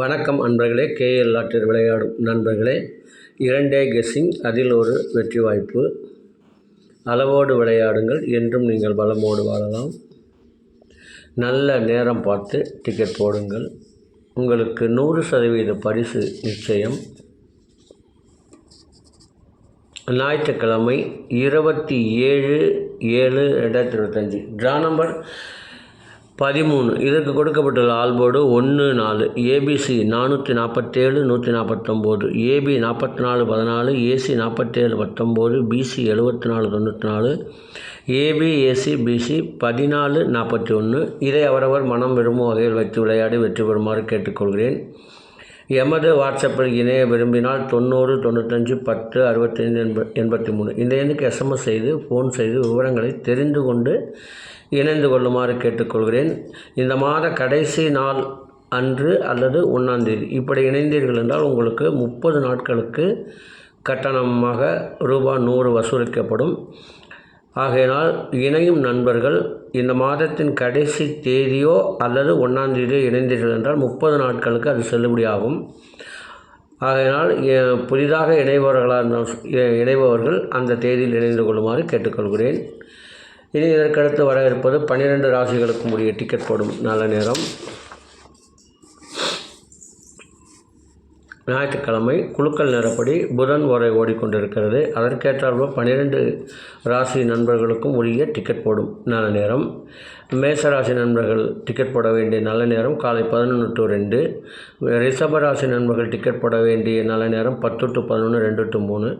வணக்கம் அன்பர்களே கேஎல் ஆட்டில் விளையாடும் நண்பர்களே. இரண்டே கெஸ்ஸிங் அதில் ஒரு வெற்றி வாய்ப்பு. அளவோடு விளையாடுங்கள் என்றும் நீங்கள் பலமோடு வாழலாம். நல்ல நேரம் பார்த்து டிக்கெட் போடுங்கள். உங்களுக்கு நூறு சதவீத பரிசு நிச்சயம். ஞாயிற்றுக்கிழமை இருபத்தி ஏழு ஏழு ரெண்டாயிரத்தி இருபத்தஞ்சி. ட்ரா நம்பர் பதிமூணு. இதற்கு கொடுக்கப்பட்டுள்ள ஆல்போர்டு ஒன்று நாலு. ஏபிசி நானூற்றி நாற்பத்தேழு நூற்றி நாற்பத்தொம்போது ஏபி நாற்பத்தி நாலு பதினாலு. ஏசி நாற்பத்தேழு பத்தொம்போது. பிசி எழுபத்தி நாலு தொண்ணூற்றி நாலு ஏபி ஏசி பிசி பதினாலு நாற்பத்தி ஒன்று. இதை அவரவர் மனம் விரும்பும் வகையில் வைத்து விளையாடி வெற்றி பெறுமாறு கேட்டுக்கொள்கிறேன். எமது வாட்ஸ்அப்பில் இணைய விரும்பினால் தொண்ணூறு தொண்ணூத்தஞ்சு பத்து அறுபத்தைந்து எண்ப எண்பத்தி மூணு இந்த எண்ணுக்கு எஸ்எம்எஸ் செய்து ஃபோன் செய்து விவரங்களை தெரிந்து கொண்டு இணைந்து கொள்ளுமாறு கேட்டுக்கொள்கிறேன். இந்த மாத கடைசி நாள் அன்று அல்லது ஒன்றாந்தேதி இப்படி இணைந்தீர்கள் என்றால் உங்களுக்கு முப்பது நாட்களுக்கு கட்டணமாக ரூபா நூறு வசூலிக்கப்படும். ஆகையினால் இணையும் நண்பர்கள் இந்த மாதத்தின் கடைசி தேதியோ அல்லது ஒன்றாந்தேதியோ இணைந்தீர்கள் என்றால் முப்பது நாட்களுக்கு அது செல்லுபடியாகும். ஆகையினால் புதிதாக இணைபவர்களாக இருந்தால் இணைபவர்கள் அந்த தேதியில் இணைந்து கொள்ளுமாறு கேட்டுக்கொள்கிறேன். இனி இதற்கடுத்து வர இருப்பது பன்னிரெண்டு ராசிகளுக்கும் உரிய டிக்கெட் போடும். நல்ல நேரம். ஞாயிற்றுக்கிழமை குழுக்கள் நேரப்படி புதன் வரை ஓடிக்கொண்டிருக்கிறது. அதற்கேற்றாற்போல் பன்னிரெண்டு ராசி நண்பர்களுக்கும் உரிய டிக்கெட் போடும் நல்ல நேரம். மேசராசி நண்பர்கள் டிக்கெட் போட வேண்டிய நல்ல நேரம். காலை பதினொன்று டு ரெண்டு. ரிஷபராசி நண்பர்கள் டிக்கெட் போட வேண்டிய நல்ல நேரம் பத்து டு பதினொன்று ரெண்டு டு மூணு.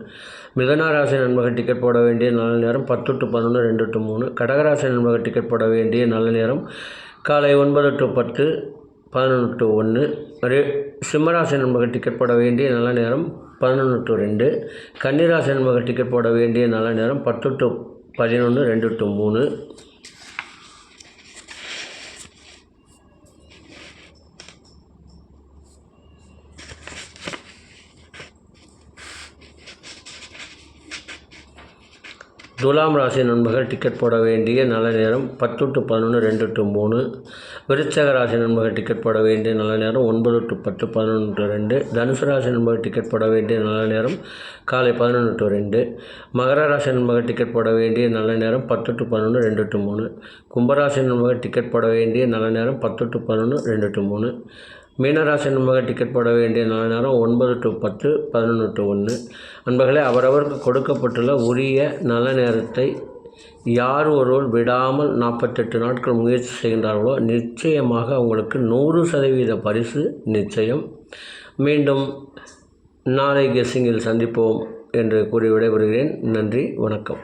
மிதனராசி நண்பர்கள் டிக்கெட் போட வேண்டிய நல்ல நேரம் பத்து டு பதினொன்று ரெண்டு டு மூணு. கடகராசி நண்பர்கள் டிக்கெட் போட வேண்டிய நல்ல நேரம் காலை ஒன்பது டு பத்து. பதினொன்று டு ஒன்று. ரே சிம்மராசி நண்பர்கள் டிக்கெட் போட வேண்டிய நல்ல நேரம் பதினொன்று டு ரெண்டு. கன்னிராசி நண்பர்கள் டிக்கெட் போட வேண்டிய நல்ல நேரம் பத்து டு பதினொன்று ரெண்டு டு மூணு. துலாம் ராசி நண்பர்கள் டிக்கெட் போட வேண்டிய நல்ல நேரம் பத்து டு பதினொன்று ரெண்டு டு மூணு. விருச்சக ராசி நண்பர்கள் டிக்கெட் போட வேண்டிய நல்ல நேரம் ஒன்பது டு பத்து பதினொன்று டு ரெண்டு. தனுசு ராசி நண்பர்கள் டிக்கெட் போட வேண்டிய நல்ல நேரம் காலை பதினொன்று டு ரெண்டு. மகர ராசி நண்பர்கள் டிக்கெட் போட வேண்டிய நல்ல நேரம் பத்து டு பதினொன்று ரெண்டு டு மூணு. கும்பராசி நண்பர்கள் டிக்கெட் போட வேண்டிய நல்ல நேரம் பத்து டு பதினொன்று ரெண்டு டு மூணு. மீனராசி நண்பர்கள் டிக்கெட் போட வேண்டிய நல்ல நேரம் ஒன்பது டு பத்து பதினொன்று டு ஒன்று. நண்பர்களே அவரவருக்கு கொடுக்கப்பட்டுள்ள உரிய நல்ல நேரத்தை யார் ஒருவர் விடாமல் நாற்பத்தெட்டு நாட்கள் முயற்சி செய்கின்றார்களோ நிச்சயமாக அவங்களுக்கு நூறு சதவீத பரிசு நிச்சயம். மீண்டும் நாளை கெஸ்ஸிங்கில் சந்திப்போம் என்று கூறி விடைபெறுகிறேன். நன்றி வணக்கம்.